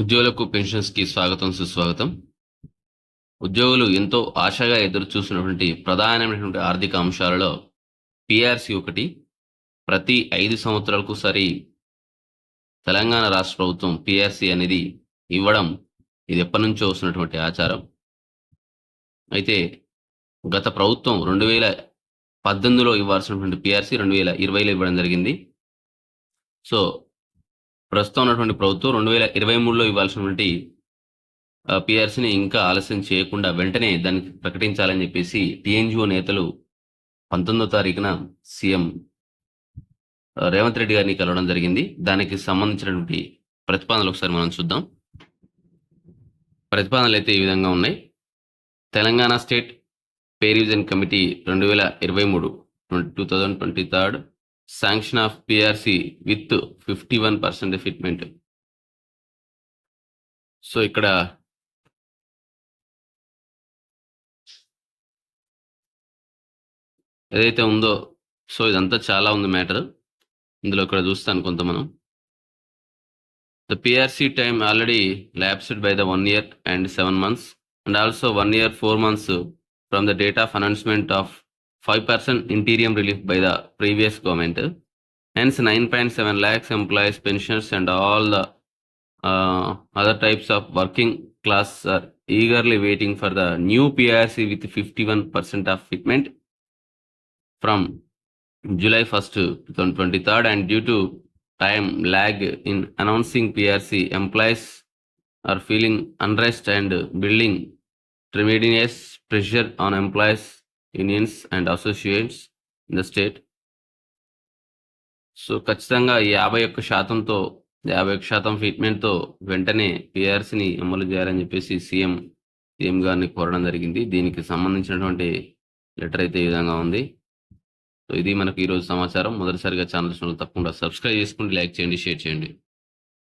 ఉద్యోగులకు పెన్షన్స్కి స్వాగతం సుస్వాగతం. ఉద్యోగులు ఎంతో ఆశగా ఎదురు చూసినటువంటి ప్రధానమైనటువంటి ఆర్థిక అంశాలలో పిఆర్సి ఒకటి. ప్రతి ఐదు సంవత్సరాలకు సరి తెలంగాణ రాష్ట్ర ప్రభుత్వం పిఆర్సి అనేది ఇవ్వడం ఇది ఎప్పటి నుంచో వస్తున్నటువంటి ఆచారం. అయితే గత ప్రభుత్వం రెండు వేల పద్దెనిమిదిలో ఇవ్వాల్సినటువంటి పిఆర్సి రెండు వేల ఇరవైలో ఇవ్వడం జరిగింది. సో ప్రస్తుతం ఉన్నటువంటి ప్రభుత్వం రెండు వేల ఇరవై మూడులో ఇవ్వాల్సినటువంటి పిఆర్సీని ఇంకా ఆలస్యం చేయకుండా వెంటనే దాన్ని ప్రకటించాలని చెప్పేసి టీఎన్జిఓ నేతలు పంతొమ్మిదో తారీఖున సీఎం రేవంత్ రెడ్డి గారిని కలవడం జరిగింది దానికి సంబంధించినటువంటి ప్రతిపాదనలు ఒకసారి మనం చూద్దాం ప్రతిపాదనలు అయితే ఈ విధంగా ఉన్నాయి Telangana state pay revision committee రెండు వేల ఇరవై మూడు two thousand twenty third sanction of PRC with fifty one percent fitment so ఇక్కడ ఏదైతే ఉందో సో ఇదంతా చాలా ఉంది మ్యాటర్. ఇందులో ఇక్కడ చూస్తాను కొంత మనం. The PRC time already lapsed by the one year and seven months and also one year four months from the date of announcement of 5% interim relief by the previous government. Hence, 9.7 lakhs employees, pensioners, and all the uh, other types of working class are eagerly waiting for the new PRC with 51% of fitment from July 1st to twenty-third. And due to time lag in announcing PRC, employees are feeling unrest and building tremendous pressure on employees unions and associates in the state so ఖచ్చితంగా యాభై ఒక్క శాతంతో యాభై ఒక్క శాతం ఫిట్మెంట్తో వెంటనే పిఆర్సీని అమలు చేయాలని చెప్పేసి సీఎం సీఎం గారిని కోరడం జరిగింది. దీనికి సంబంధించినటువంటి లెటర్ అయితే ఈ విధంగా ఉంది. సో ఇది మనకు ఈరోజు సమాచారం. మొదటిసారిగా ఛానల్ తప్పకుండా సబ్స్క్రైబ్ చేసుకోండి లైక్ చేయండి షేర్ చేయండి.